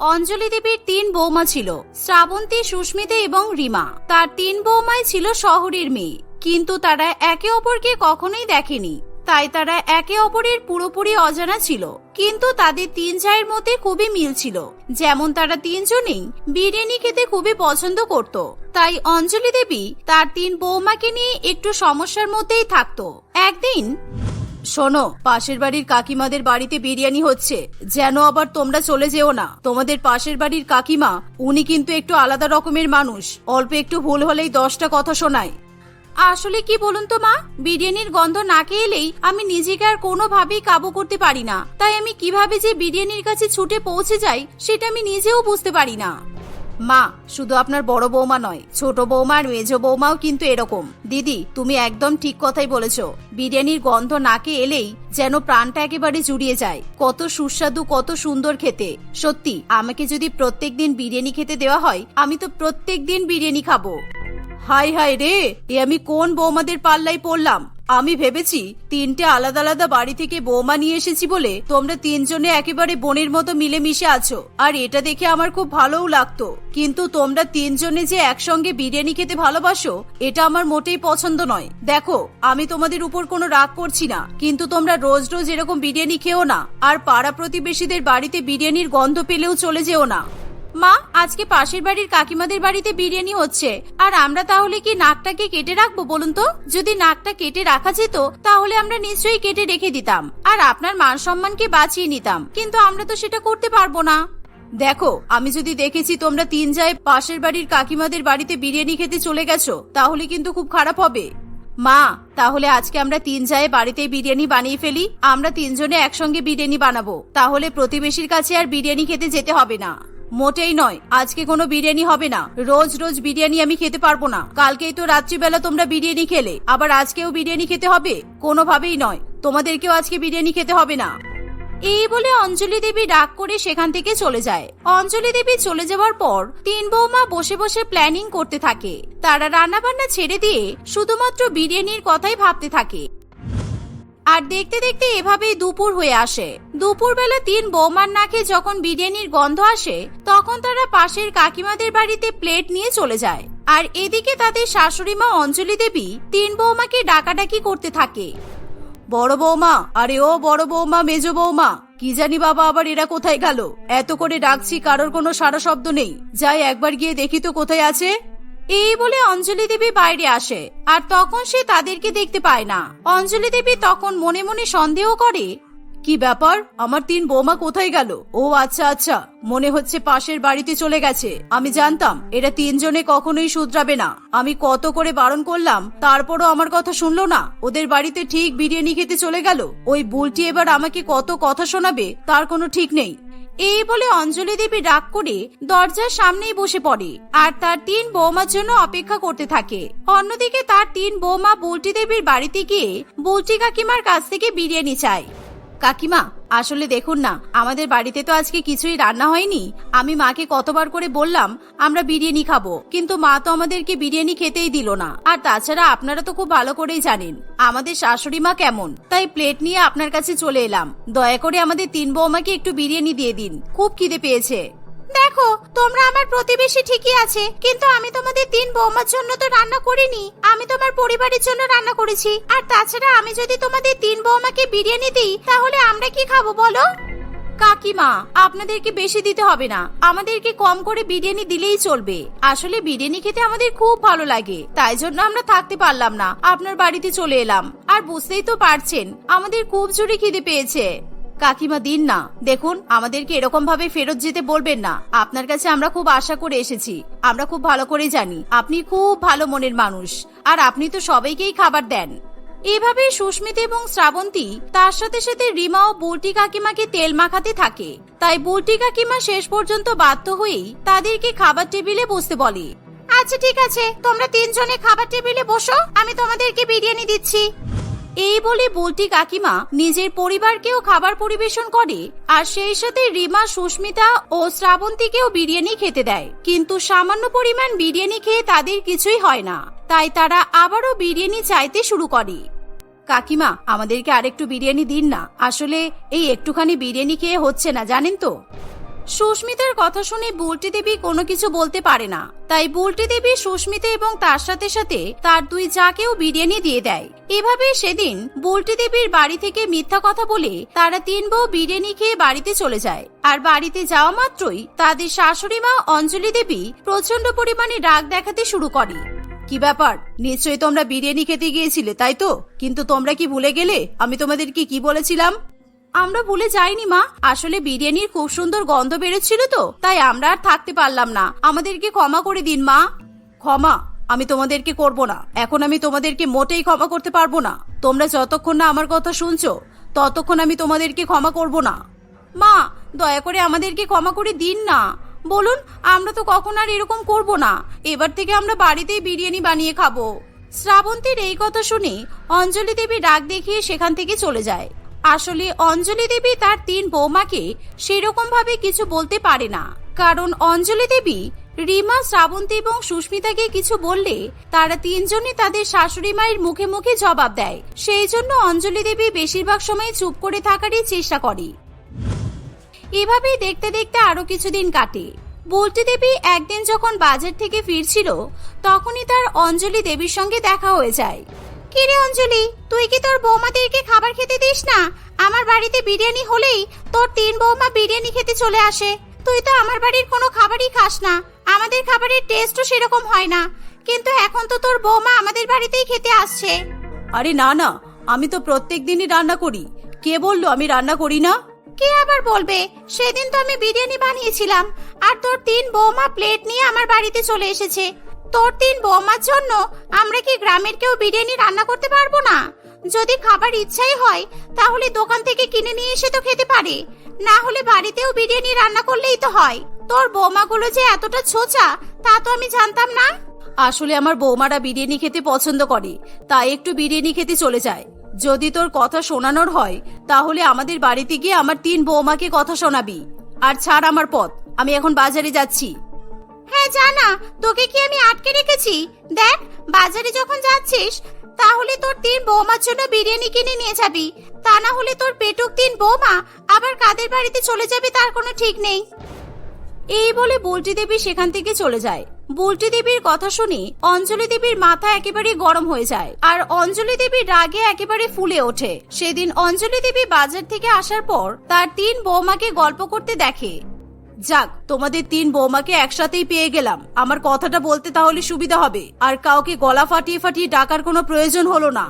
অঞ্জলি দেবীর তিন বৌমা ছিল, শ্রাবন্তী, সুস্মিতা এবং রিমা। তার তিন বৌমাই ছিল শহরের মেয়ে, কিন্তু তারা একে অপরকে কখনোই দেখেনি। তাই তারা একে অপরের পুরোপুরি অজানা ছিল, কিন্তু তাদের তিন চায়ের মধ্যে খুবই মিল ছিল। যেমন তারা তিনজনেই বিরিয়ানি খেতে খুবই পছন্দ করত। তাই অঞ্জলি দেবী তার তিন বৌমাকে নিয়ে একটু সমস্যার মধ্যেই থাকতো। একদিন শোনো, পাশের বাড়ির কাকিমাদের বাড়িতে বিরিয়ানি হচ্ছে। যেন আবার তোমরা চলে যেও না। তোমাদের পাশের বাড়ির কাকিমা, উনি কিন্তু একটু আলাদা রকমের মানুষ। অল্প একটু ভুল হলেই দশটা কথা শোনায়। আসলে কি বলুন তো মা? বিরিয়ানির গন্ধ নাকে এলেই আমি নিজেকে আর কোনোভাবেই কাবু করতে পারি না। তাই আমি কীভাবে যে বিরিয়ানির কাছে ছুটে পৌঁছে যাই, সেটা আমি নিজেও বুঝতে পারি না। মা, শুধু আপনার বড় বৌমা নয়, ছোট বৌমা আর মেজ বৌমাও কিন্তু এরকম। দিদি, তুমি একদম ঠিক কথাই বলেছ। বিরিয়ানির গন্ধ নাকে এলেই যেন প্রাণটা একেবারে জুড়িয়ে যায়। কত সুস্বাদু, কত সুন্দর খেতে। সত্যি, আমাকে যদি প্রত্যেক দিন বিরিয়ানি খেতে দেওয়া হয়, আমি তো প্রত্যেক দিন বিরিয়ানি খাব। হাই হাই রে, এ আমি কোন বৌমাদের পাল্লাই পড়লাম? আমি ভেবেছি তিনটে আলাদা আলাদা বাড়ি থেকে বৌমা নিয়ে এসেছি বলে তোমরা তিনজনে একেবারে বোনের মতো মিলেমিশে আছো। আর এটা দেখে আমার খুব ভালোও লাগতো। কিন্তু তোমরা তিনজনে যে একসঙ্গে বিরিয়ানি খেতে ভালোবাসো, এটা আমার মোটেই পছন্দ নয়। দেখো, আমি তোমাদের উপর কোনো রাগ করছি না, কিন্তু তোমরা রোজ রোজ এরকম বিরিয়ানি খেও না। আর পাড়া প্রতিবেশীদের বাড়িতে বিরিয়ানির গন্ধ পেলেও চলে যেও না। মা, আজকে পাশের বাড়ির কাকিমাদের বাড়িতে বিরিয়ানি হচ্ছে। আর আমরা তাহলে কি নাকটাকে কেটে রাখব বলুন তো? যদি নাকটা কেটে রাখা যেত, তাহলে আমরা নিশ্চয়ই কেটে রেখে দিতাম। আর আপনার মান সম্মানকে বাঁচিয়ে নিতাম। কিন্তু আমরা তো সেটা করতে পারব না। দেখো, আমি যদি দেখেছি তোমরা তিন যায় পাশের বাড়ির কাকিমাদের বাড়িতে বিরিয়ানি খেতে চলে গেছো, তাহলে কিন্তু খুব খারাপ হবে। মা, তাহলে আজকে আমরা তিন যায় বাড়িতে বিরিয়ানি বানিয়ে ফেলি, আমরা তিনজনে একসঙ্গে বিরিয়ানি বানাবো। তাহলে প্রতিবেশীর কাছে আর বিরিয়ানি খেতে যেতে হবে না। মোটেই নয়। আজকে কোনো বিরিয়ানি হবে না। রোজ রোজ বিরিয়ানি আমি খেতে পারব না। কালকেই তো রাত্রিবেলা তোমরা বিরিয়ানি খেলে। আবার আজকেও বিরিয়ানি খেতে হবে? কোনোভাবেই নয়। তোমাদেরকেও আজকে বিরিয়ানি খেতে হবে না। এই বলে অঞ্জলি দেবী ডাক করে সেখান থেকে চলে যায়। অঞ্জলি দেবী চলে যাওয়ার পর তিন বৌমা বসে বসে প্ল্যানিং করতে থাকে। তারা রান্না বান্না ছেড়ে দিয়ে শুধুমাত্র বিরিয়ানির কথাই ভাবতে থাকে। আর দেখতে দেখতে এভাবেই দুপুর হয়ে আসে। দুপুরবেলা তিন বৌমার নাকে যখন বিরিয়ানির গন্ধ আসে, তখন তারা পাশের কাকিমাদের বাড়িতে প্লেট নিয়ে চলে যায়। আর এদিকে তাদের শাশুড়ি মা অঞ্জলি দেবী তিন বৌমাকে ডাকাডাকি করতে থাকে। বড় বৌমা, আরে ও বড় বৌমা, মেজ বৌমা, কি জানি বাবা আবার এরা কোথায় গেল? এত করে ডাকছি, কারোর কোনো সারা শব্দ নেই। যাই একবার গিয়ে দেখি তো কোথায় আছে। এই বলে অঞ্জলি দেবী বাইরে আসে, আর তখন সে তাদেরকে দেখতে পায় না। অঞ্জলি দেবী তখন মনে মনে সন্দেহ করে, কি ব্যাপার? আমার তিন বৌমা কোথায় গেল? ও আচ্ছা আচ্ছা মনে হচ্ছে পাশের বাড়িতে চলে গেছে। আমি জানতাম, এরা তিনজনে কখনোই শুধরাবে না। আমি কত করে বারণ করলাম, তারপরও আমার কথা শুনলো না। ওদের বাড়িতে ঠিক বিরিয়ানি খেতে চলে গেল। ওই বুলটি এবার আমাকে কত কথা শোনাবে, তার কোনো ঠিক নেই। এই বলে অঞ্জলি দেবী রাগ করে দরজার সামনেই বসে পড়ে আর তার তিন বৌমার জন্য অপেক্ষা করতে থাকে। অন্যদিকে তার তিন বৌমা বুলটি দেবীর বাড়িতে গিয়ে বুলটি কাকিমার কাছ থেকে বিরিয়ানি চায়। কাকিমা, আসলে দেখুন না, আমাদের বাড়িতে তো আজকে কিছুই রান্না হয়নি। আমি মাকে কতবার করে বললাম, আমরা বিরিয়ানি খাব, কিন্তু মা তো আমাদেরকে বিরিয়ানি খেতেই দিল না। আর তাছাড়া আপনারা তো খুব ভালো করেই জানেন, আমাদের শাশুড়ি মা কেমন। তাই প্লেট নিয়ে আপনার কাছে চলে এলাম। দয়া করে আমাদের তিন বৌমাকে একটু বিরিয়ানি দিয়ে দিন, খুব খিদে পেয়েছে। দেখো, তোমরা আমার প্রতিবেশী ঠিকই আছে, কিন্তু আমি তোমাদের তিন বৌমার জন্য তো রান্না করিনি। আমি তোমার পরিবারের জন্য রান্না করেছি। আর তাছাড়া আমি যদি তোমাদের তিন বৌমাকে বিরিয়ানি দিই, তাহলে আমরা কি খাব বলো? কাকিমা, আপনাদেরকে বেশি দিতে হবে না। আমাদেরকে কম করে বিরিয়ানি দিলেই চলবে। আসলে বিরিয়ানি খেতে আমাদের খুব ভালো লাগে। তাই জন্য আমরা থাকতে পারলাম না। আপনার বাড়িতে চলে এলাম। আর বুঝতেই তো পারছেন, আমাদের খুব জোরে খিদে পেয়েছে। কাকিমা, দিন না। দেখুন, আমাদেরকে এরকম ভাবে ফেরত যেতে বলবেন না। আপনার কাছে আমরা খুব আশা করে এসেছি। আমরা খুব ভালো করে জানি। আপনি খুব ভালো মনের মানুষ। আর আপনি তো সবাইকেই খাবার দেন। এভাবে সুস্মিতা এবং শ্রাবন্তী তার সাথে সাথে রিমা ও বুলটি কাকিমাকে তেল মাখাতে থাকে। তাই বুলটি কাকিমা শেষ পর্যন্ত বাধ্য হয়েই তাদেরকে খাবার টেবিলে বসতে বলে। আচ্ছা ঠিক আছে। তোমরা তিনজনে খাবার টেবিলে বসো। আমি তোমাদেরকে বিরিয়ানি দিচ্ছি। এই বলে বুলটি কাকিমা নিজের পরিবারকেও খাবার পরিবেশন করে, আর সেই সাথে রিমা, সুস্মিতা ও শ্রাবন্তীকেও বিরিয়ানি খেতে দেয়। কিন্তু সামান্য পরিমাণ বিরিয়ানি খেয়ে তাদের কিছুই হয় না। তাই তারা আবারও বিরিয়ানি চাইতে শুরু করে। কাকিমা, আমাদেরকে আরেকটু বিরিয়ানি দিন না। আসলে এই একটুখানি বিরিয়ানি খেয়ে হচ্ছে না, জানেন তো? সুস্মিতার কথা শুনে বুলটি দেবী কোনো কিছু বলতে পারে না। তাই বুলটি দেবী সুস্মিতা এবং তার সাথে সাথে তার দুই যাকেও বিরিয়ানি দিয়ে দেয়। এভাবে সেদিন বুলটি দেবীর বাড়ি থেকে মিথ্যা কথা বলে তারা তিন বউ বিরিয়ানি খেয়ে বাড়িতে চলে যায়। আর বাড়িতে যাওয়া মাত্রই তাদের শাশুড়ি মা অঞ্জলি দেবী প্রচণ্ড পরিমাণে রাগ দেখাতে শুরু করে। কি ব্যাপার? নিশ্চয়ই তোমরা বিরিয়ানি খেতে গিয়েছিলে, তাই তো? কিন্তু তোমরা কি ভুলে গেলে? আমি তোমাদেরকে কি বলেছিলাম? আমরা ভুলে যাইনি, মা। আসলে বিরিয়ানির খুব সুন্দর গন্ধ বেরোচ্ছিল তো, তাই আমরা আর থাকতে পারলাম না। আমাদেরকে ক্ষমা করে দিন, মা। ক্ষমা? আমি তোমাদেরকে করব না। এখন আমি তোমাদেরকে মোটেই ক্ষমা করতে পারব না। তোমরা যতক্ষণ না আমার কথা শুনছো, ততক্ষণ আমি তোমাদেরকে ক্ষমা করব না। মা, দয়া করে আমাদেরকে ক্ষমা করে দিন না। বলুন, আমরা তো কখন আর এরকম করব না? এবার থেকে আমরা বাড়িতেই বিরিয়ানি বানিয়ে খাব। শ্রাবন্তীর এই কথা শুনে অঞ্জলি দেবী রাগ দেখিয়ে সেখান থেকে চলে যায়। আসলে অঞ্জলি দেবী তার তিন বৌমাকে সেরকম ভাবে কিছু বলতে পারে না। কারণ অঞ্জলি দেবী, রিমা, শ্রাবন্তী এবং সুস্মিতাকে কিছু বললে তারা তিনজনই তাদের শাশুড়ি মায়ের মুখে মুখে জবাব দেয়। সেই জন্য অঞ্জলি দেবী বেশিরভাগ সময় চুপ করে থাকারই চেষ্টা করে। এভাবেই দেখতে দেখতে আরও কিছুদিন কাটে। বুলটি দেবী একদিন যখন বাজার থেকে ফিরছিল, তখনই তার অঞ্জলি দেবীর সঙ্গে দেখা হয়ে যায়। কিরে অঞ্জলি তুই কি তোর বৌমাদেরকে খাবার খেতে দিস না? আমার বাড়িতে বিরিয়ানি হলেই তোর তিন বৌমা বিরিয়ানি খেতে চলে আসে। তুই তো আমার বাড়ির কোনো খাবারই খাস না। আমাদের খাবারের টেস্টও সেরকম হয় না। কিন্তু এখন তো তোর বৌমা আমাদের বাড়িতেই খেতে আসছে। আরে না না আমি তো প্রত্যেক দিনই রান্না করি। কে বলল আমি রান্না করি না? কে আবার বলবে? সেদিন তো আমি বিরিয়ানি বানিয়েছিলাম। আর তোর তিন বৌমা প্লেট নিয়ে আমার বাড়িতে চলে এসেছে। তোর তিন বৌমার জন্য আমরা কি গ্রামের কেউ বিরিয়ানি রান্না করতে পারব না? যদি খাবার ইচ্ছাই হয়, তাহলে দোকান থেকে কিনে নিয়ে এসে তো খেতে পারে। না হলে বাড়িতেও বিরিয়ানি রান্না করলেই তো হয়। তোর বৌমাগুলো যে এতটা ছোচা, তা তো আমি জানতাম না। আসলে আমার বৌমারা বিরিয়ানি খেতে পছন্দ করে, তাই একটু বিরিয়ানি খেতে চলে যায়। যদি তোর কথা শোনানোর হয়, তাহলে আমাদের বাড়িতে গিয়ে আমার তিন বৌমাকে কথা শোনাবি। আর ছাড় আমার পথ, আমি এখন বাজারে যাচ্ছি। হ্যাঁ জানা। তোকে কি আমি আটকে রেখেছি? দেখ, বাজারে যখন যাচ্ছিস, তাহলে তোর তিন বৌমার জন্য বিরিয়ানি কিনে নিয়ে যাবি। তা না হলে তোর পেটুক তিন বৌমা আবার কাদের বাড়িতে চলে যাবে তার কোনো ঠিক নেই। এই বলে বুলটি দেবী সেখান থেকে চলে যায়। বুলটি দেবীর কথা শুনে অঞ্জলি দেবীর মাথা একেবারে গরম হয়ে যায় আর অঞ্জলি দেবী রাগে একেবারে ফুলে ওঠে। সেদিন অঞ্জলি দেবী বাজার থেকে আসার পর তার তিন বৌমাকে গল্প করতে দেখে। যাক, তোমাদের তিন বৌমাকে একসাথেই পেয়ে গেলাম। আমার কথাটা বলতে তাহলে সুবিধা হবে। আর কাউকে গলা ফাটিয়ে ফাটিয়ে ডাকার কোনো প্রয়োজন হলো না।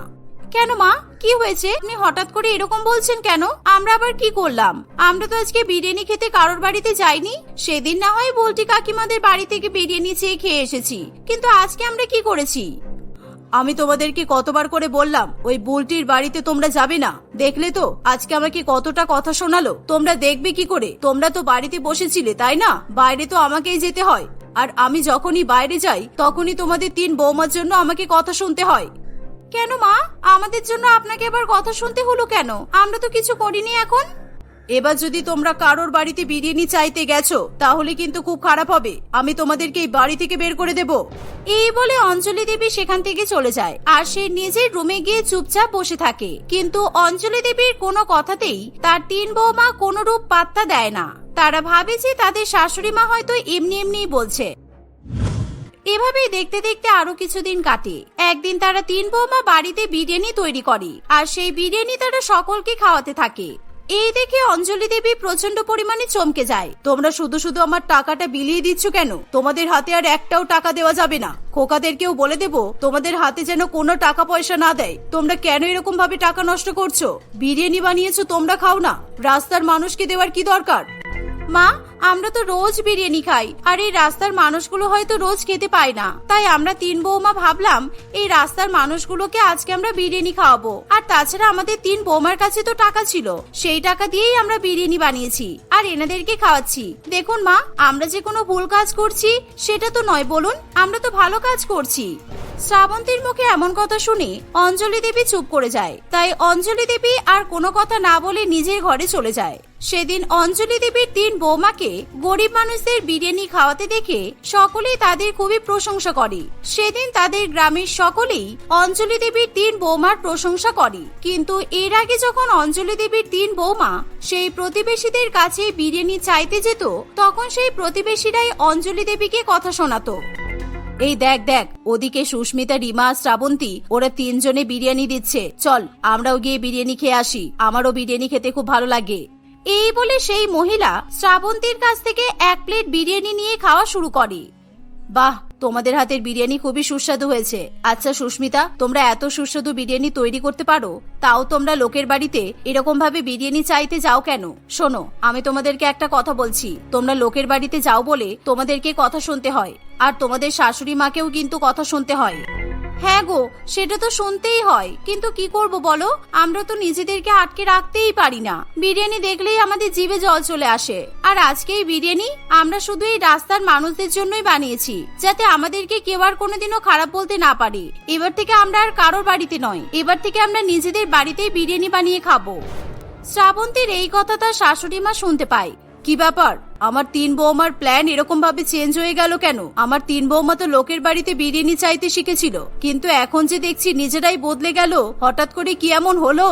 কেন মা? কি হয়েছে? আপনি হঠাৎ করে এরকম বলছেন কেন? আমরা আবার কি করলাম? আমরা তো আজকে বিরিয়ানি খেতে কারোর বাড়িতে যাইনি। সেদিন না হয় বলটি কাকিমাদের বাড়ি থেকে বিরিয়ানি চেয়ে খেয়ে এসেছি। কিন্তু আজকে আমরা কি করেছি? আমি তোমাদেরকে কতবার করে বললাম, ওই বুলটির বাড়িতে তোমরা যাবে না। দেখলে তো, আজকে আমাকে কতটা কথা শোনালো। তোমরা দেখবে কি করে? তোমরা তো বাড়িতে বসেছিলে, তাই না? বাইরে তো আমাকেই যেতে হয়। আর আমি যখনই বাইরে যাই, তখনই তোমাদের তিন বৌমার জন্য আমাকে কথা শুনতে হয়। কেন মা? আমাদের জন্য আপনাকে এবার কথা শুনতে হলো কেন? আমরা তো কিছু করিনি এখন। এবার যদি তোমরা কারোর বাড়িতে বিরিয়ানি চাইতে গেছো, তাহলে কিন্তু খুব খারাপ হবে। আমি তোমাদেরকে এই বাড়ি থেকে বের করে দেব। এই বলে অঞ্জলি দেবী সেখান থেকে চলে যায়, আর সে নিজের রুমে গিয়ে চুপচাপ বসে থাকে। কিন্তু অঞ্জলি দেবীর কোনো কথাতেই তার তিন বৌমা কোনো রূপ পাত্তা দেয় না। তারা ভাবে যে তাদের শাশুড়ি মা হয়তো এমনি এমনিই বলছে। এভাবেই দেখতে দেখতে আরও কিছুদিন কাটে। একদিন তারা তিন বৌমা বাড়িতে বিরিয়ানি তৈরি করে, আর সেই বিরিয়ানি তারা সকলকে খাওয়াতে থাকে। এই দেখে অঞ্জলি দেবী প্রচণ্ড পরিমাণে চমকে যায়। তোমরা শুধু শুধু আমার টাকাটা বিলিয়ে দিচ্ছ কেন? তোমাদের হাতে আর একটাও টাকা দেওয়া যাবে না। খোকাদেরকেও বলে দেব, তোমাদের হাতে যেন কোনো টাকা পয়সা না দেয়। তোমরা কেন এরকম ভাবে টাকা নষ্ট করছ? বিরিয়ানি বানিয়েছো তোমরা খাও না। রাস্তার মানুষকে দেওয়ার কি দরকার? মা আমরা তো রোজ বিরিয়ানি খাই, আর এই রাস্তার মানুষগুলো হয়তো রোজ খেতে পায় না। তাই আমরা তিন বৌমা ভাবলাম, এই রাস্তার মানুষগুলোকে আজকে আমরা বিরিয়ানি খাওয়াবো। আর তাছাড়া আমাদের তিন বৌমার কাছে তো টাকা ছিল, সেই টাকা দিয়েই আমরা বিরিয়ানি বানিয়েছি, আর এনাদেরকে খাওয়াচ্ছি। দেখুন মা, আমরা যে কোনো ভুল কাজ করছি, সেটা তো নয় বলুন, আমরা তো ভালো কাজ করছি। শ্রাবন্তীর মুখে এমন কথা শুনে অঞ্জলি দেবী চুপ করে যায়। তাই অঞ্জলি দেবী আর কোনো কথা না বলে নিজের ঘরে চলে যায়। সেদিন অঞ্জলি দেবীর তিন বৌমাকে গরিব মানুষদের বিরিয়ানি খাওয়াতে দেখে সকলেই তাদের খুবই প্রশংসা করে। সেদিন তাদের গ্রামের সকলেই অঞ্জলি দেবীর তিন বৌমার প্রশংসা করে। কিন্তু এর আগে যখন অঞ্জলি দেবীর তিন বৌমা সেই প্রতিবেশীদের কাছে বিরিয়ানি চাইতে যেত, তখন সেই প্রতিবেশীরাই অঞ্জলি দেবীকে কথা শোনাতো। এই দেখ দেখ, ওদিকে সুস্মিতা, রিমা শ্রাবন্তী, ওরা তিনজনে বিরিয়ানি দিচ্ছে। চল, আমরাও গিয়ে বিরিয়ানি খেয়ে আসি। আমারও বিরিয়ানি খেতে খুব ভালো লাগে। এই বলে সেই মহিলা শ্রাবন্তীর কাছ থেকে এক প্লেট বিরিয়ানি নিয়ে খাওয়া শুরু করে। বাহ, তোমাদের হাতের বিরিয়ানি খুবই সুস্বাদু হয়েছে। আচ্ছা সুস্মিতা, তোমরা এত সুস্বাদু বিরিয়ানি তৈরি করতে পারো? তাও তোমরা লোকের বাড়িতে এরকম ভাবে বিরিয়ানি চাইতে যাও কেন? শোনো, আমি তোমাদেরকে একটা কথা বলছি। তোমরা লোকের বাড়িতে যাও বলে তোমাদেরকে কথা শুনতে হয়। আর তোমাদের শাশুড়ি মাকেও কিন্তু কথা শুনতে হয়। হ্যাঁ গো, সেটা তো শুনতেই হয়। কিন্তু কি করব বলো? আমরা তো নিজেদেরকে আটকে রাখতেই পারি না। বিরিয়ানি দেখলেই আমাদের জিভে জল চলে আসে। আর আজকে এই বিরিয়ানি আমরা শুধু এই রাস্তার মানুষদের জন্যই বানিয়েছি, যাতে আমাদেরকে কেউ আর কোনোদিনও খারাপ বলতে না পারে। এবার থেকে আমরা আর কারোর বাড়িতে নয়। এবার থেকে আমরা নিজেদের বাড়িতেই বিরিয়ানি বানিয়ে খাব। শ্রাবন্তীর এই কথা তার শাশুড়ি মা শুনতে পায়। কি ব্যাপার? আমার তিন বৌমার প্ল্যান এরকম ভাবে চেঞ্জ হয়ে গেল কেন? আমার তিন বৌমা তো লোকের বাড়িতে বিরিয়ানি চাইতে শিখেছিল। কিন্তু এখন যে দেখছি নিজেরাই বদলে গেল, হঠাৎ করে কি এমন হলো?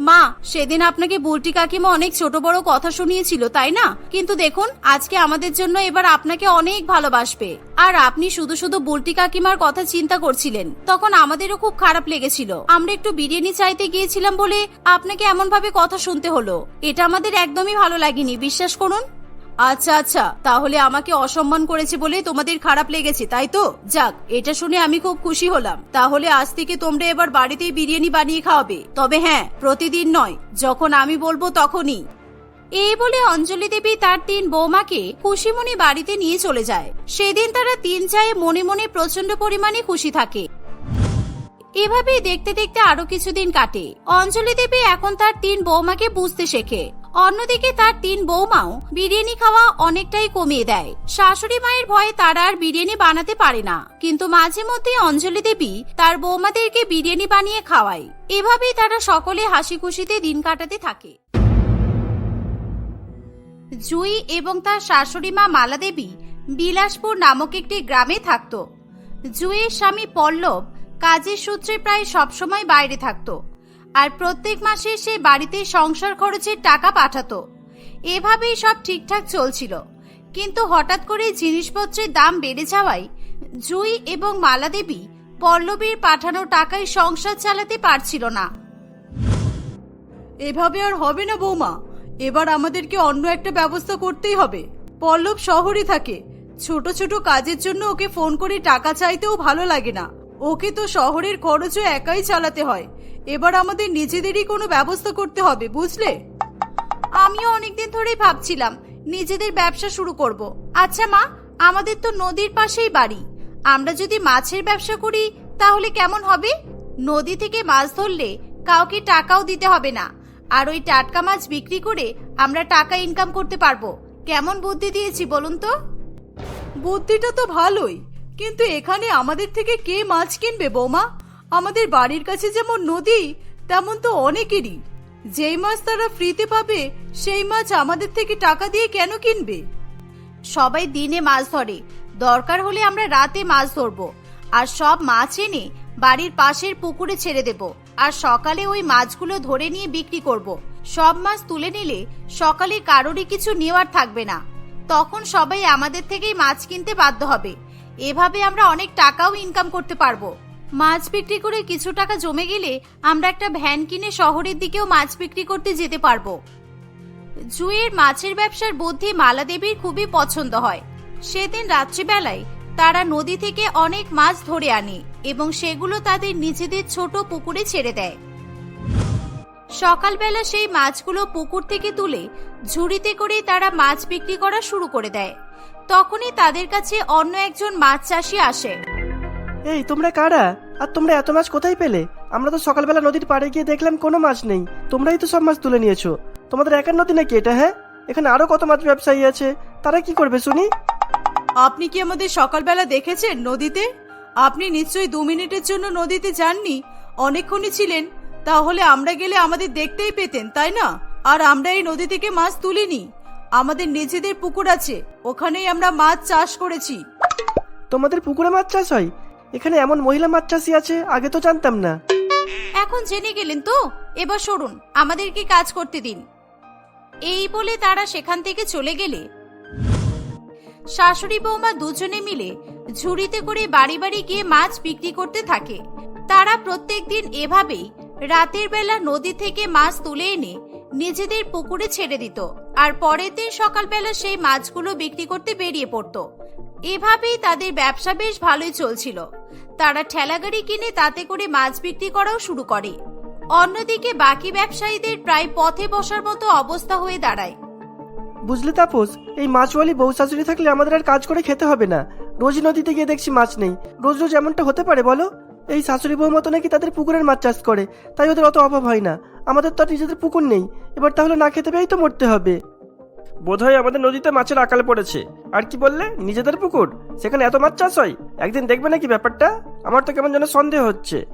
মা, সেদিন আপনাকে বুলটি কাকিমা অনেক ছোট বড় কথা শুনিয়েছিল, তাই না? কিন্তু দেখুন, আজকে আমাদের জন্য এবার আপনাকে অনেক ভালোবাসবে। আর আপনি শুধু শুধু বুলটি কাকিমার কথা চিন্তা করছিলেন, তখন আমাদেরও খুব খারাপ লেগেছিল। আমরা একটু বিরিয়ানি চাইতে গিয়েছিলাম বলে আপনাকে এমন ভাবে কথা শুনতে হলো। এটা আমাদের একদমই ভালো লাগেনি, বিশ্বাস করুন। আচ্ছা আচ্ছা তাহলে আমাকে অসম্মান করেছে বলে তোমাদের খারাপ লেগেছে, তাই তো? যাক, এটা শুনে আমি খুব খুশি হলাম। তাহলে আজ থেকে তোমরা এবার বাড়িতেই বিরিয়ানি বানিয়ে খাওয়াবে। তবে হ্যাঁ প্রতিদিন নয়, যখন আমি বলব তখনই। এই বলে অঞ্জলি দেবী তার তিন বৌমাকে খুশিমনি বাড়িতে নিয়ে চলে যায়। সেদিন তারা তিন চায়ে মনে মনে প্রচণ্ড পরিমাণে খুশি থাকে। এভাবেই দেখতে দেখতে আরও কিছুদিন কাটে। অঞ্জলি দেবী এখন তার তিন বৌমাকে বুঝতে শেখে। অন্যদিকে তার তিন বৌমাও বিরিয়ানি খাওয়া অনেকটাই কমিয়ে দেয়। শাশুড়ি মায়ের ভয়ে তারা আর বিরিয়ানি বানাতে পারে না। কিন্তু মাঝে মধ্যে অঞ্জলি দেবী তার বৌমাদেরকে বিরিয়ানি বানিয়ে খাওয়ায়। এভাবেই তারা সকলে হাসি খুশিতে দিন কাটাতে থাকে। জুই এবং তার শাশুড়ি মা মালা দেবী বিলাসপুর নামক একটি গ্রামে থাকত। জুইয়ের স্বামী পল্লব কাজের সূত্রে প্রায় সবসময় বাইরে থাকতো। আর প্রত্যেক মাসে সে বাড়িতে সংসার খরচের টাকা পাঠাতো। এভাবেই সব ঠিকঠাক চলছিল। কিন্তু হঠাৎ করে জিনিসপত্রের দাম বেড়ে যাওয়ায় জুই এবং মালা দেবী পল্লবীর পাঠানো টাকায় সংসার চালাতে পারছিল না। এভাবে আর হবে না বৌমা। এবার আমাদেরকে অন্য একটা ব্যবস্থা করতেই হবে। পল্লব শহরে থাকে। ছোট ছোট কাজের জন্য ওকে ফোন করে টাকা চাইতেও ভালো লাগে না। ওকে তো শহরের খরচও একাই চালাতে হয়। এবার আমাদের নিজেদেরই কোনো ব্যবস্থা করতে হবে, বুঝলে? আমিও অনেকদিন ধরেই ভাবছিলাম নিজেদের ব্যবসা শুরু করব। আচ্ছা মা, আমাদের তো নদীর পাশেই বাড়ি। আমরা যদি মাছের ব্যবসা করি, তাহলে কেমন হবে? নদী থেকে মাছ ধরলে কাউকে টাকাও দিতে হবে না। আর ওই টাটকা মাছ বিক্রি করে আমরা টাকা ইনকাম করতে পারব। কেমন বুদ্ধি দিয়েছি বলুন তো? বুদ্ধিটা তো ভালোই, কিন্তু এখানে আমাদের থেকে কে মাছ কিনবে বৌমা? আমাদের বাড়ির কাছে যেমন নদী, তেমন তো অনেকেরই। যেই মাছ তারা ফ্রিতে পাবে, সেই মাছ আমাদের থেকে টাকা দিয়ে কেন কিনবে? সবাই দিনে মাছ ধরে। দরকার হলে আমরা রাতে মাছ ধরবো। আর সব মাছ এনে বাড়ির পাশের পুকুরে ছেড়ে দেব। আর সকালে ওই মাছগুলো ধরে নিয়ে বিক্রি করব। সব মাছ তুলে নিলে সকালে কারোরই কিছু নেওয়ার থাকবে না। তখন সবাই আমাদের থেকেই মাছ কিনতে বাধ্য হবে। এভাবে আমরা অনেক টাকাও ইনকাম করতে পারব। মাছ বিক্রি করে কিছু টাকা জমে গেলে আমরা একটা ভ্যান কিনে শহরের দিকেও মাছ বিক্রি করতে যেতে পারব। জুয়ের মাছের ব্যবসার বুদ্ধি মালা দেবীর খুবই পছন্দ হয়। সেদিন রাত্রিবেলায় তারা নদী থেকে অনেক মাছ ধরে আনে এবং সেগুলো তাদের নিজেদের ছোট পুকুরে ছেড়ে দেয়। সকালবেলা সেই মাছগুলো পুকুর থেকে তুলে ঝুড়িতে করে তারা মাছ বিক্রি করা শুরু করে দেয়। তখনই তাদের কাছে অন্য একজন মাছ চাষি আসে। এই, তোমরা কারা? আর তোমরা এত মাছ কোথায় পেলে? আমরা তো সকালবেলা নদীর পাড়ে গিয়ে দেখলাম কোনো মাছ নেই। তোমরাই তো সব মাছ তুলে নিয়েছো। তোমাদের একার নদী নাকি এটা হ্যাঁ? এখানে আরও কত মাছ ব্যবসায়ী আছে। তারা কি করবে শুনি? আপনি কি আমাদের সকালবেলা দেখেছেন নদীতে? আপনি নিশ্চয়ই দু মিনিটের জন্য নদীতে যাননি। অনেকক্ষণই ছিলেন। তাহলে আমরা গেলে আমাদের দেখতেই পেতেন তাই না? আর আমরা এই নদী থেকে মাছ তুলিনি। আমাদের নিজেদের পুকুর আছে। ওখানেই আমরা মাছ চাষ করেছি। তোমাদের পুকুরে মাছ চাষ হয়? এখানে এমন মহিলা চাষি আছে, আগে তো জানতাম না। এখন জেনে গেলেন তো? এবার সরুন আমাদেরকে কাজ করতে দিন? এই বলে তারা সেখান থেকে চলে গেলে। শাশুড়ি বৌমা দুজনে মিলে ঝুড়িতে করে বাড়ি বাড়ি গিয়ে মাছ বিক্রি করতে থাকে। তারা প্রত্যেকদিন এভাবেই রাতের বেলা নদী থেকে মাছ তুলে এনে নিজেদের পুকুরে ছেড়ে দিত। আর পরের দিন সকালবেলা সেই মাছগুলো বিক্রি করতে বেরিয়ে পড়তো। এভাবেই তাদের ব্যবসা বেশ ভালোই চলছিল। তারা ঠেলাগাড়ি কিনে তাতে করে মাছ বিক্রি করাও শুরু করে। অন্যদিকে বাকি ব্যবসায়ীদের প্রায় পথে বসার মতো অবস্থা হয়ে দাঁড়ায়। বুঝলে তাপস, এই মাছওয়ালি বউ শাশুড়ি থাকলে আমাদের আর কাজ করে খেতে হবে না। রোজ নদীতে গিয়ে দেখছি মাছ নেই। রোজ রোজ এমনটা হতে পারে বলো? এই শাশুড়ি বউ মতো নাকি তাদের পুকুরের মাছ চাষ করে? তাই ওদের অত অভাব হয় না। আমাদের তো আর নিজেদের পুকুর নেই। এবার তাহলে না খেতে পেয়েই তো মরতে হবে। বোধহয় আমাদের নদীতে মাছের আকালে পড়েছে। আর কি বললে? নিজেদের পুকুর? সেখানে এত মাছ চাষ হয়? একদিন দেখবে নাকি ব্যাপারটা? আমার তো কেমন যেন সন্দেহ হচ্ছে।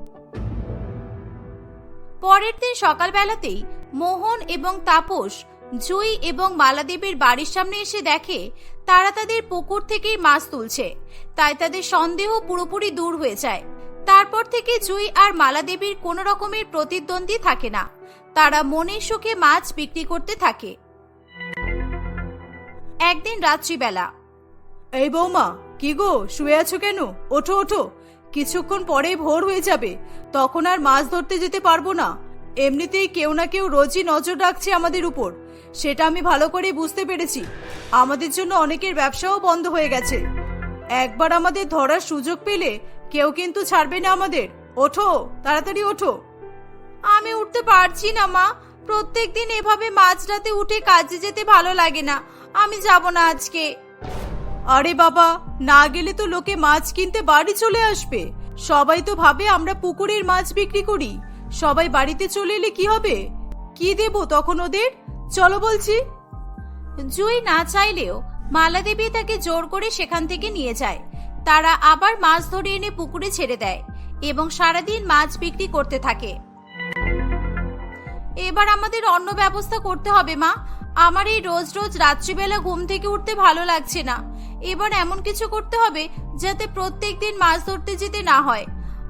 পরের দিন সকালবেলাতেই মোহন এবং তাপস জুই এবং মালাদেবীর বাড়ির সামনে এসে দেখে তারা তাদের পুকুর থেকেই মাছ তুলছে। তাই তাদের সন্দেহ পুরোপুরি দূর হয়ে যায়। তারপর থেকে জুই আর মালাদেবীর কোনো রকমের প্রতিদ্বন্দ্বী থাকে না। তারা মনের সুখে মাছ বিক্রি করতে থাকে। একদিন রাত্রিবেলা। এই বৌমা, কি গো, শুয়ে আছো কেন? ওঠো ওঠো। কিছুক্ষণ পরেই ভোর হয়ে যাবে। তখন আর মাছ ধরতে যেতে পারব না। এমনিতেই কেউ না কেউ রোজই নজর রাখছে আমাদের উপর। সেটা আমি ভালো করে বুঝতে পেরেছি। আমাদের জন্য অনেকের ব্যবসাও বন্ধ হয়ে গেছে। একবার আমাদের ধরার সুযোগ পেলে কেউ কিন্তু ছাড়বে না আমাদের। ওঠো, তাড়াতাড়ি ওঠো। আমি উঠতে পারছি না, মা। প্রত্যেক দিন এভাবে মাঝরাতে উঠে কাজে যেতে ভালো লাগে না। আমি যাব না আজকে। আরে বাবা, না গেলে তো লোকে মাছ কিনতে বাড়ি চলে আসবে। সবাই তো ভাবে আমরা পুকুরের মাছ বিক্রি করি। সবাই বাড়িতে চলে এলে কি হবে? কি দেব তখন ওদের? চলো বলছি। জুই না চাইলেও মালাদেবী তাকে জোর করে সেখান থেকে নিয়ে যায়। তারা আবার মাছ ধরে এনে পুকুরে ছেড়ে দেয় এবং সারাদিন মাছ বিক্রি করতে থাকে। এবার আমাদের অন্য ব্যবস্থা করতে হবে মা। আমার এই রোজ রোজ রাত্রিবেলা ঘুম থেকে উঠতে ভালো লাগছে না। এবার এমন কিছু করতে হবে যাতে প্রত্যেক দিন মাছ ধরতে যেতে না হয়।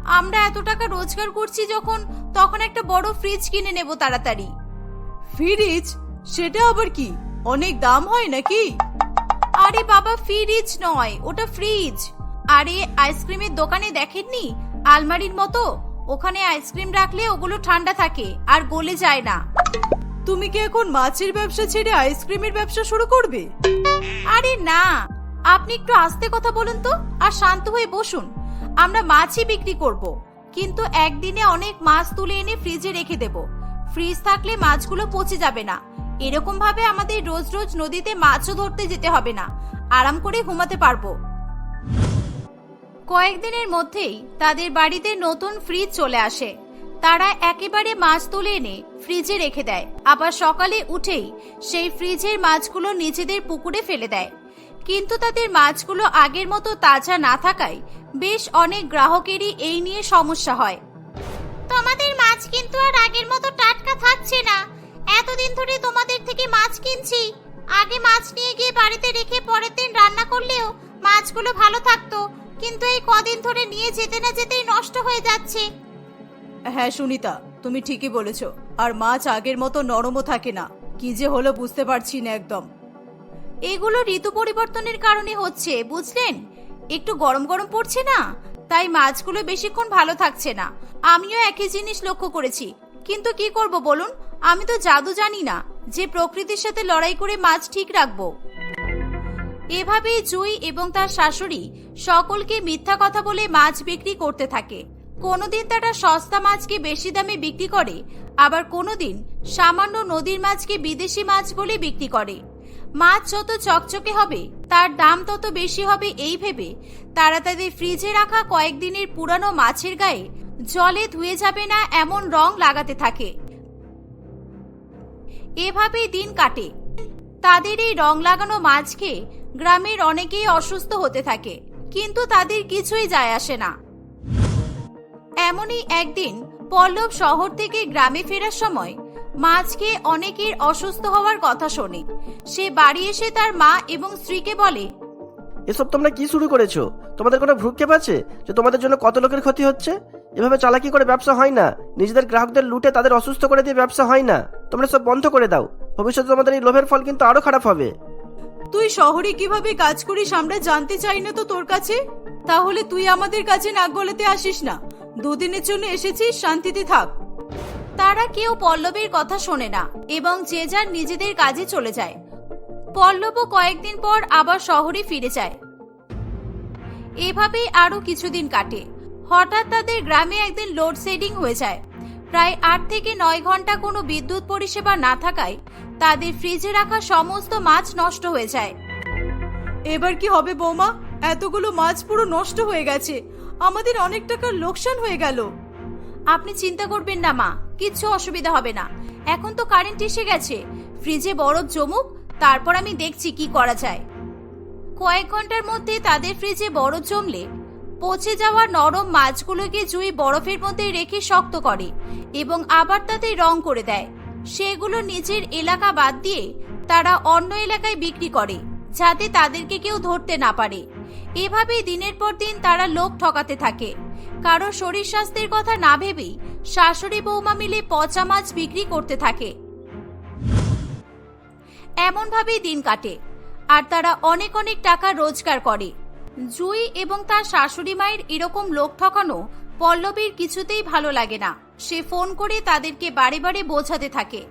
আমরা এত টাকা রোজগার করছি যখন তখন একটা বড় ফ্রিজ কিনে নেব তাড়াতাড়ি। ফ্রিজ সেটা আবার কি? অনেক দাম হয় নাকি? আরে বাবা ফ্রিজ নয় ওটা ফ্রিজ আরে আইসক্রিমের দোকানে দেখেননি? আলমারির মতো? ওখানে আইসক্রিম রাখলে ওগুলো ঠান্ডা থাকে আর গলে যায় না। তুমি কি এখন মাছের ব্যবসা ছেড়ে আইসক্রিমের ব্যবসা শুরু করবে? আরে না আপনি একটু আস্তে কথা বলুন তো আর শান্ত হয়ে বসুন। আমরা মাছই বিক্রি করব কিন্তু একদিনে অনেক মাছ তুলে এনে ফ্রিজে রেখে দেব। ফ্রিজ থাকলে মাছগুলো পচে যাবে না। এরকম ভাবে আমাদের রোজ রোজ নদীতে মাছও ধরতে যেতে হবে না। আরাম করে ঘুমাতে পারব। কয়েকদিনের মধ্যেই তাদের বাড়িতে নতুন ফ্রিজ চলে আসে। তারা একেবারে মাছ তুলে এনে ফ্রিজে রেখে দেয়। আবার সকালে উঠেই সেই ফ্রিজের মাছগুলো নিজেদের পুকুরে ফেলে দেয়। কিন্তু তাদের মাছগুলো আগের মতো তাজা না থাকায় বেশ অনেক গ্রাহকেরই এই নিয়ে সমস্যা হয়। তোমাদের মাছ কিন্তু আর আগের মতো টাটকা থাকছে না। এতদিন ধরে তোমাদের থেকে মাছ কিনছি। আগে মাছ নিয়ে গিয়ে বাড়িতে রেখে পরের দিন রান্না করলেও মাছগুলো ভালো থাকতো। কিন্তু এই কদিন ধরে নিয়ে যেতে না যেতেই নষ্ট হয়ে যাচ্ছে। হ্যাঁ সুনিতা তুমি ঠিকই বলেছ। আর মাছ আগের মতো নরমও থাকে না। কি যে হলো বুঝতে পারছি না একদম। এগুলো ঋতু পরিবর্তনের কারণে হচ্ছে বুঝলেন? একটু গরম গরম পড়ছে না? তাই মাছগুলো বেশিক্ষণ ভালো থাকছে না। আমিও একই জিনিস লক্ষ্য করেছি। কিন্তু কি করব বলুন? আমি তো জাদু জানি না যে প্রকৃতির সাথে লড়াই করে মাছ ঠিক রাখব। এভাবেই জুই এবং তার শাশুড়ি সকলকে মিথ্যা কথা বলে মাছ বিক্রি করতে থাকে। কোনোদিন তারা সস্তা মাছকে বেশি দামে বিক্রি করে, আবার কোনোদিন সামান্য নদীর মাছকে বিদেশি মাছ বলে বিক্রি করে। মাছ যত চকচকে হবে, তার দাম তত বেশি হবে এই ভেবে তারা তাদের ফ্রিজে রাখা কয়েকদিনের পুরানো মাছের গায়ে জলে ধুয়ে যাবে না এমন রং লাগাতে থাকে। এভাবেই দিন কাটে। তাদের এই রং লাগানো মাছ খেয়ে গ্রামের অনেকেই অসুস্থ হতে থাকে, কিন্তু তাদের কিছুই যায় আসে না। এমনই একদিন পল্লব শহর থেকে গ্রামে ফেরার সময় মাছ খেয়ে অনেকের অসুস্থ হওয়ার কথা শোনে। সে বাড়ি এসে তার মা এবং স্ত্রীকে বলে, এসব তোমরা কি শুরু করেছ? তোমাদের কোনো ভ্রুক্ষেপ আছে যে তোমাদের জন্য কত লোকের ক্ষতি হচ্ছে? এভাবে চালাকি করে ব্যবসা হয় না। নিজেদের গ্রাহকদের লুটে তাদের অসুস্থ করে দিয়ে ব্যবসা হয় না। তোমরা সব বন্ধ করে দাও। ভবিষ্যতে তোমাদের এই লোভের ফল কিন্তু আরও খারাপ হবে। তুই শহরে কীভাবে কাজ করিস আমরা জানতে চাই না তো তোর কাছে? তাহলে তুই আমাদের কাছে নাক গলাতে আসিস না। দুদিনের জন্য এসেছিস, শান্তিতে থাক। তারা কেউ পল্লবের কথা শোনে না এবং যে যার নিজেদের কাজে চলে যায়। পল্লবও কয়েকদিন পর আবার শহরে ফিরে যায়। এভাবেই আরও কিছুদিন কাটে। হঠাৎ তাদের গ্রামে একদিন লোডশেডিং হয়ে যায়। প্রায় আট থেকে নয় ঘণ্টা কোনো বিদ্যুৎ পরিষেবা না থাকায় তাদের ফ্রিজে রাখা সমস্ত মাছ নষ্ট হয়ে যায়। এবার কি হবে বৌমা? এতগুলো মাছ পুরো নষ্ট হয়ে গেছে। আমাদের অনেক টাকার লোকসান হয়ে গেল। আপনি চিন্তা করবেন না মা। কিচ্ছু অসুবিধা হবে না। এখন তো কারেন্ট এসে গেছে। ফ্রিজে বরফ জমুক তারপর আমি দেখছি কি করা যায়। কয়েক ঘণ্টার মধ্যে তাদের ফ্রিজে বরফ জমলে পচে যাওয়া নরম মাছগুলোকে জুই বরফের মধ্যে রেখে শক্ত করে এবং আবার তাতে রং করে দেয়। সেগুলো নিজের এলাকা বাদ দিয়ে তারা অন্য এলাকায় বিক্রি করে, যাতে তাদেরকে কেউ ধরতে না পারে। এভাবেই দিনের পর দিন তারা লোক ঠকাতে থাকে। কারও শরীর স্বাস্থ্যের কথা না ভেবেই শাশুড়ি বৌমা মিলে পচা মাছ বিক্রি করতে থাকে। এমনভাবেই দিন কাটে, আর তারা অনেক অনেক টাকা রোজগার করে। জুই এবং তার শাশুড়ি মায়ের এরকম লোক ঠকানো পল্লবীর কিছুতেই ভালো লাগে না। সে ফোন করে তাদেরকে বারে বারে বোঝাতে থাকে।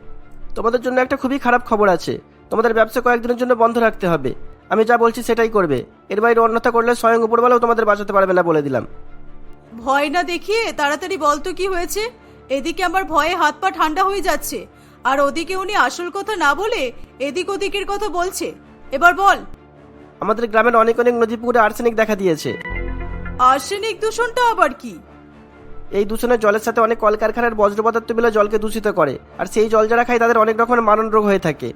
তোমাদের জন্য একটা খুবই খারাপ খবর আছে। তোমাদের ব্যবসা কয়েকদিনের জন্য বন্ধ রাখতে হবে। আমি যা বলছি সেটাই করবে। এর বাইরে অন্যথা করলে স্বয়ং উপরবেলাও তোমাদের বাঁচাতে পারবে না বলে দিলাম। ভয় না দেখিয়ে তাড়াতাড়ি বলতো কি হয়েছে? এদিকে আমার ভয়ে হাত পা ঠান্ডা হয়ে যাচ্ছে। আর ওদিকে উনি আসল কথা না বলে এদিক ওদিকের কথা বলছে। এবার বল। আমাদের গ্রামের অনেক অনেক নদী পুকুরে আর্সেনিক দেখা দিয়েছে। আর্সেনিক দূষণটা আবার কি? এই দূষণের জলের সাথে অনেক কলকারখানার বজ্র পদার্থ মিলে জলকে দূষিত করে আর সেই জল যারা খায় তাদের অনেক রকমের মারণ রোগ হয়ে থাকে।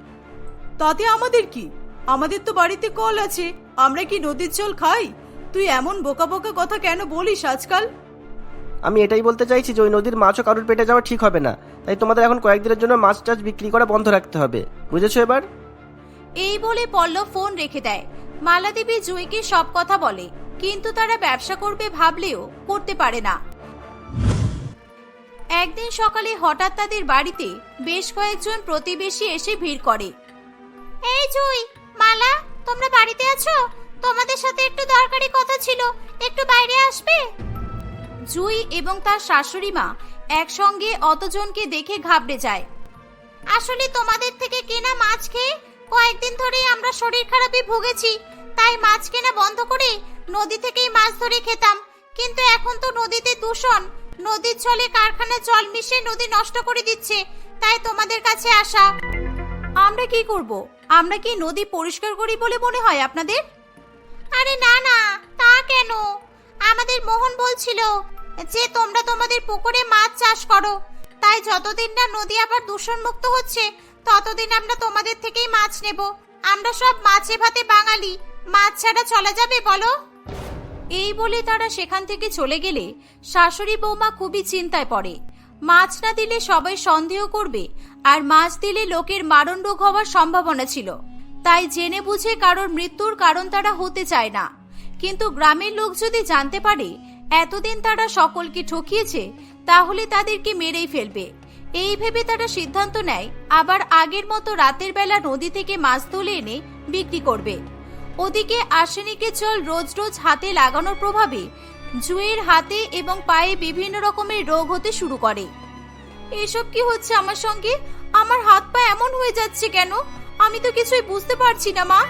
তাতে আমাদের কি? আমাদের তো বাড়িতে কল আছে আমরা কি নদীর জল খাই? তুই এমন বোকা বোকা কথা কেন বলিস আজকাল? আমি এটাই বলতে চাইছি যে ওই নদীর মাছও কারোর পেটে যাওয়া ঠিক হবে না। তাই তোমাদের এখন কয়েকদিনের জন্য মাছ টাছ বিক্রি করা বন্ধ রাখতে হবে। বুঝেছ এবার? এই বলে পল্লব ফোন রেখে দেয়। মালাদেবী জুইকে সব কথা বলে কিন্তু তারা ব্যবসা করবে ভাবলেও করতে পারে না। একদিন সকালে হঠাৎ তাদের বাড়িতে বেশ কয়েকজন প্রতিবেশী এসে ভিড় করে। এই জুই, মালা, তোমরা বাড়িতে আছো? তোমাদের সাথে একটু দরকারি কথা ছিল, একটু বাইরে আসবে? জুই এবং তার শাশুড়ি মা একসঙ্গে অতজনকে দেখে ঘাবড়ে যায়। আসলে তোমাদের থেকে কেনা মাছ খেয়ে কয়েকদিন ধরে আমরা শরীর খারাপে ভুগেছি, তাই মাছ কেনা বন্ধ করে নদী থেকেই মাছ ধরে খেতাম। কিন্তু এখন তো নদীতে দূষণ নদীর জলে কারখানার জল মিশিয়ে নদী নষ্ট করে দিচ্ছে। তাই তোমাদের কাছে আসা। আমরা কি করব? আমরা কি নদী পরিষ্কার করি বলে মনে হয় আপনাদের? আরে না না, তা কেন? আমাদের মোহন বলছিল যে তোমরা তোমাদের পুকুরে মাছ চাষ করো। তাই যতদিন না নদী আবার দূষণ মুক্ত হচ্ছে, ততদিন আমরা তোমাদের থেকেই মাছ নেব। আমরা সব মাছে ভাতে বাঙালি। মাছ ছাড়া চলা যাবে বলো? এই বলে তারা সেখান থেকে চলে গেলে শাশুড়ি বৌমা খুবই চিন্তায় পড়ে। মাছ না দিলে সবাই সন্দেহ করবে আর মাছ দিলে লোকের মারণ রোগ হওয়ার সম্ভাবনা ছিল। তাই জেনে বুঝে কারোর মৃত্যুর কারণ তারা হতে চায় না। কিন্তু গ্রামের লোক যদি জানতে পারে এতদিন তারা সকলকে ঠকিয়েছে, তাহলে তাদেরকে মেরেই ফেলবে। এই ভেবে তারা সিদ্ধান্ত নেয়, আবার আগের মতো রাতের বেলা নদী থেকে মাছ তুলে এনে বিক্রি করবে। ওদিকে আর্সেনিকের জল রোজ রোজ হাতে লাগানোর প্রভাবে জুয়ের হাতে এবং পায়ে বিভিন্ন রকমের রোগ হতে শুরু করে। এসব কি হচ্ছে আমার সঙ্গে? আমার হাত পা এমন হয়ে যাচ্ছে কেন? আমি তো কিছুই বুঝতে পারছি না, মা।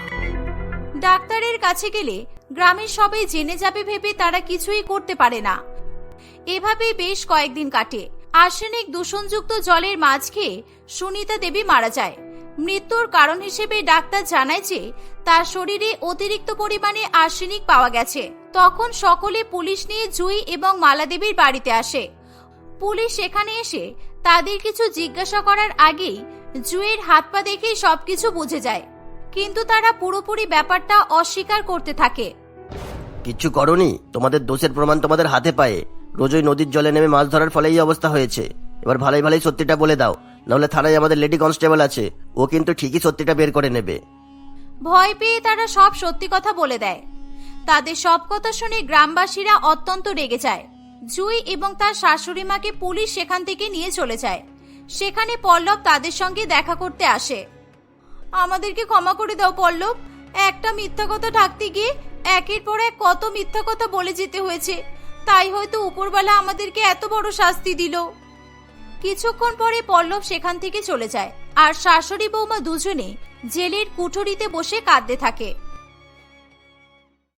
ডাক্তারের কাছে গেলে গ্রামের সবাই জেনে যাবে ভেবে তারা কিছুই করতে পারে না। এভাবেই বেশ কয়েকদিন কাটে। আর্সেনিক দূষণযুক্ত জলের মাছ খেয়ে সুনিতা দেবী মারা যায়। মৃত্যুর কারণ হিসেবে ডাক্তার জানায় যে, তার শরীরে অতিরিক্ত পরিমাণে আর্সেনিক পাওয়া গেছে। তখন সকলে পুলিশ নিয়ে জুই এবং মালাদেবীর বাড়িতে আসে। পুলিশ সেখানে এসে তাদের কিছু জিজ্ঞাসা করার আগেই জুয়ের হাত পা দেখেই সবকিছু বুঝে যায়। কিন্তু তারা পুরোপুরি ব্যাপারটা অস্বীকার করতে থাকে। কিচ্ছু করনি? তোমাদের দোষের প্রমাণ তোমাদের হাতে পায়ে। রোজই নদীর জলে নেমে মাছ ধরার ফলে এই অবস্থা হয়েছে। এবার ভালোই ভালোই সত্যিটা বলে দাও। নাহলে থানায় আমাদের লেডি কনস্টেবল আছে। ও কিন্তু ঠিকই সত্যিটা বের করে নেবে। ভয় পেয়ে তারা সব সত্যি কথা বলে দেয়। তাদের সব কথা শুনে গ্রামবাসীরা অত্যন্ত রেগে যায়। জুই এবং তার শাশুড়ি মাকে পুলিশ সেখান থেকে নিয়ে চলে যায়। সেখানে পল্লব তাদের সঙ্গে দেখা করতে আসে। আমাদেরকে ক্ষমা করে দাও পল্লব। একটা মিথ্যা কথা ঢাকতে গিয়ে একের পর এক কত মিথ্যা কথা বলে যেতে হয়েছে। তাই হয়তো উপরবেলা আমাদেরকে এত বড় শাস্তি দিল। কিছুক্ষণ পরে পল্লব সেখান থেকে চলে যায়। আর শাশুড়ি বৌমা দুজনে জেলের কুঠুরিতে বসে কাঁদতে থাকে।